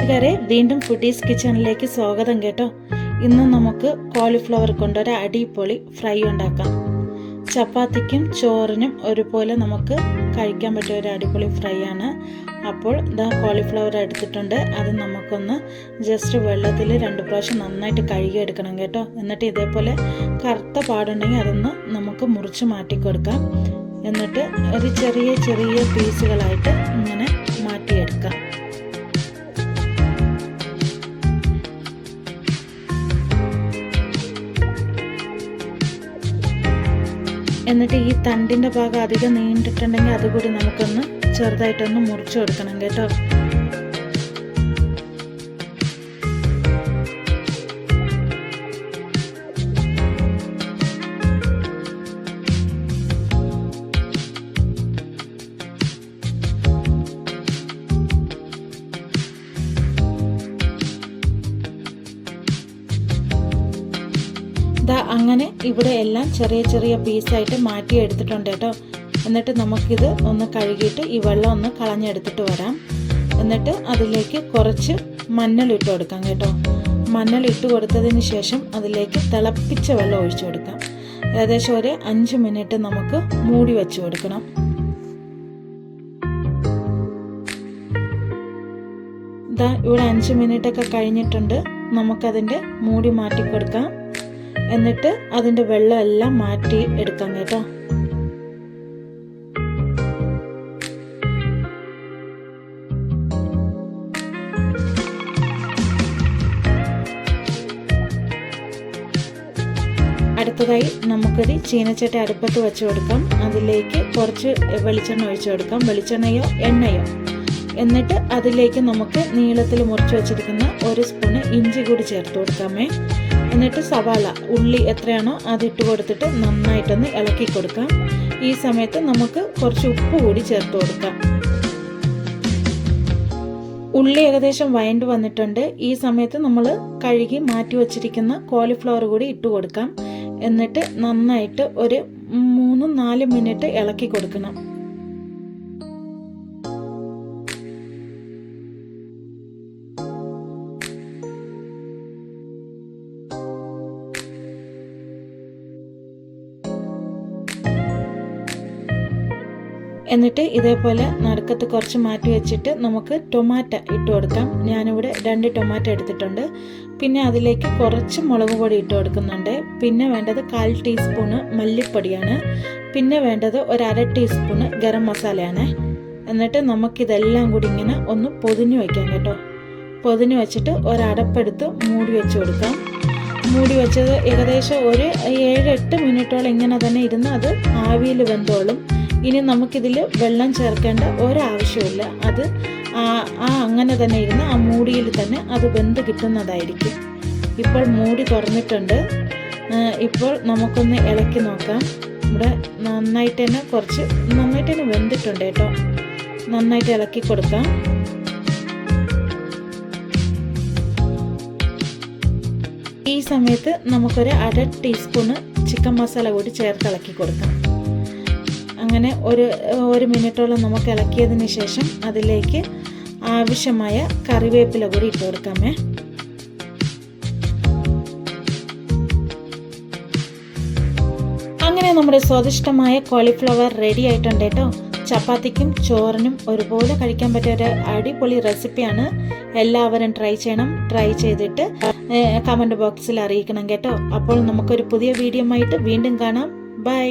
കൂട്ടുകാരെ വീണ്ടും ഫുഡീസ് കിച്ചണിലേക്ക് സ്വാഗതം കേട്ടോ. ഇന്ന് നമുക്ക് കോളിഫ്ലവർ കൊണ്ടൊരു അടിപൊളി ഫ്രൈ ഉണ്ടാക്കാം. ചപ്പാത്തിക്കും ചോറിനും ഒരുപോലെ നമുക്ക് കഴിക്കാൻ പറ്റിയ ഒരു അടിപൊളി ഫ്രൈ ആണ്. അപ്പോൾ ഇതാ കോളിഫ്ലവർ എടുത്തിട്ടുണ്ട്. അത് നമുക്കൊന്ന് ജസ്റ്റ് വെള്ളത്തിൽ രണ്ട് പ്രാവശ്യം നന്നായിട്ട് കഴുകി എടുക്കണം കേട്ടോ. എന്നിട്ട് ഇതേപോലെ കറുത്ത പാടുണ്ടെങ്കിൽ അതൊന്ന് നമുക്ക് മുറിച്ച് മാറ്റി കൊടുക്കാം എന്നിട്ട് ഒരു ചെറിയ ചെറിയ പീസുകളായിട്ട് ഇങ്ങനെ മാറ്റിയെടുക്കാം. എന്നിട്ട് ഈ തണ്ടിന്റെ ഭാഗം അധികം നീണ്ടിട്ടുണ്ടെങ്കിൽ അതുകൂടി നമുക്കൊന്ന് ചെറുതായിട്ടൊന്ന് മുറിച്ചു കൊടുക്കണം കേട്ടോ. ദാ അങ്ങനെ ഇവിടെ എല്ലാം ചെറിയ ചെറിയ പീസായിട്ട് മാറ്റി എടുത്തിട്ടുണ്ട് കേട്ടോ. എന്നിട്ട് നമുക്കിത് ഒന്ന് കഴുകിയിട്ട് ഈ വെള്ളം ഒന്ന് കളഞ്ഞെടുത്തിട്ട് വരാം. എന്നിട്ട് അതിലേക്ക് കുറച്ച് മഞ്ഞൾ ഇട്ട് കൊടുക്കാം കേട്ടോ. മഞ്ഞൾ ഇട്ട് കൊടുത്തതിന് ശേഷം അതിലേക്ക് തിളപ്പിച്ച വെള്ളം ഒഴിച്ചു കൊടുക്കാം. ഏകദേശം ഒരു അഞ്ച് മിനിറ്റ് നമുക്ക് മൂടി വെച്ച് കൊടുക്കണം. ഇതാ ഇവിടെ അഞ്ച് മിനിറ്റ് ഒക്കെ കഴിഞ്ഞിട്ടുണ്ട്. നമുക്കതിന്റെ മൂടി മാറ്റി കൊടുക്കാം. എന്നിട്ട് അതിന്റെ വെള്ളം എല്ലാം മാറ്റി എടുക്കാം കേട്ടോ. അടുത്തതായി നമുക്കൊരു ചീനച്ചട്ടി അടുപ്പത്ത് വെച്ച് കൊടുക്കാം. അതിലേക്ക് കുറച്ച് വെളിച്ചെണ്ണ ഒഴിച്ചു കൊടുക്കാം. വെളിച്ചെണ്ണയോ എണ്ണയോ. എന്നിട്ട് അതിലേക്ക് നമുക്ക് നീളത്തിൽ മുറിച്ച് വെച്ചിരിക്കുന്ന ഒരു സ്പൂണ് ഇഞ്ചി കൂടി ചേർത്ത് കൊടുക്കാമേ. എന്നിട്ട് സവാള ഉള്ളി എത്രയാണോ അത് അതിട്ട് കൊടുത്തിട്ട് നന്നായിട്ടൊന്ന് ഇളക്കി കൊടുക്കാം. ഈ സമയത്ത് നമുക്ക് കുറച്ച് ഉപ്പ് കൂടി ചേർത്ത് കൊടുക്കാം. ഉള്ളി ഏകദേശം വയണ്ട് വന്നിട്ടുണ്ട്. ഈ സമയത്ത് നമ്മൾ കഴുകി മാറ്റി വച്ചിരിക്കുന്ന കോളിഫ്ലവർ കൂടി ഇട്ട് കൊടുക്കാം. എന്നിട്ട് നന്നായിട്ട് ഒരു മൂന്ന് നാല് മിനിറ്റ് ഇളക്കി കൊടുക്കണം. എന്നിട്ട് ഇതേപോലെ നടുക്കത്ത് കുറച്ച് മാറ്റി വെച്ചിട്ട് നമുക്ക് ടൊമാറ്റോ ഇട്ട് കൊടുക്കാം. ഞാനിവിടെ രണ്ട് ടൊമാറ്റോ എടുത്തിട്ടുണ്ട്. പിന്നെ അതിലേക്ക് കുറച്ച് മുളക് പൊടി ഇട്ട് കൊടുക്കുന്നുണ്ട്. പിന്നെ വേണ്ടത് കാൽ ടീസ്പൂണ് മല്ലിപ്പൊടിയാണ്. പിന്നെ വേണ്ടത് ഒരു അര ടീസ്പൂണ് ഗരം മസാലയാണ്. എന്നിട്ട് നമുക്കിതെല്ലാം കൂടി ഇങ്ങനെ ഒന്ന് പൊതിഞ്ഞു വയ്ക്കാം കേട്ടോ. പൊതിഞ്ഞു വെച്ചിട്ട് ഒരടപ്പെടുത്ത് മൂടി വെച്ച് കൊടുക്കാം. മൂടി വെച്ചത് ഏകദേശം ഒരു ഏഴ് എട്ട് മിനിറ്റോളം ഇങ്ങനെ തന്നെ ഇരുന്ന് അത് ആവിയിൽ വെന്തോളും. ഇനി നമുക്കിതിൽ വെള്ളം ചേർക്കേണ്ട ഒരാവശ്യമില്ല അത് ആ അങ്ങനെ തന്നെ ഇരുന്ന് ആ മൂടിയിൽ തന്നെ അത് വെന്ത് കിട്ടുന്നതായിരിക്കും. ഇപ്പോൾ മൂടി തുറന്നിട്ടുണ്ട്. ഇപ്പോൾ നമുക്കൊന്ന് ഇളക്കി നോക്കാം. ഇവിടെ നന്നായിട്ട് തന്നെ കുറച്ച് നന്നായിട്ട് തന്നെ വെന്തിട്ടുണ്ട് കേട്ടോ. നന്നായിട്ട് ഇളക്കി കൊടുക്കാം. ഈ സമയത്ത് നമുക്കൊരു അര ടീസ്പൂണ് ചിക്കൻ മസാല കൂടി ചേർത്ത് ഇളക്കി കൊടുക്കാം. അങ്ങനെ ഒരു ഒരു മിനിറ്റോളം നമുക്ക് ഇളക്കിയതിന് ശേഷം അതിലേക്ക് ആവശ്യമായ കറിവേപ്പില കൂടി ഇട്ട് കൊടുക്കാമേ. അങ്ങനെ നമ്മുടെ സ്വാദിഷ്ടമായ കോളിഫ്ലവർ റെഡി ആയിട്ടുണ്ട് കേട്ടോ. ചപ്പാത്തിക്കും ചോറിനും ഒരുപോലെ കഴിക്കാൻ പറ്റിയ ഒരു അടിപൊളി റെസിപ്പിയാണ്. എല്ലാവരും ട്രൈ ചെയ്യണം. ട്രൈ ചെയ്തിട്ട് കമന്റ് ബോക്സിൽ അറിയിക്കണം കേട്ടോ. അപ്പോൾ നമുക്കൊരു പുതിയ വീഡിയോ ആയിട്ട് വീണ്ടും കാണാം. ബൈ.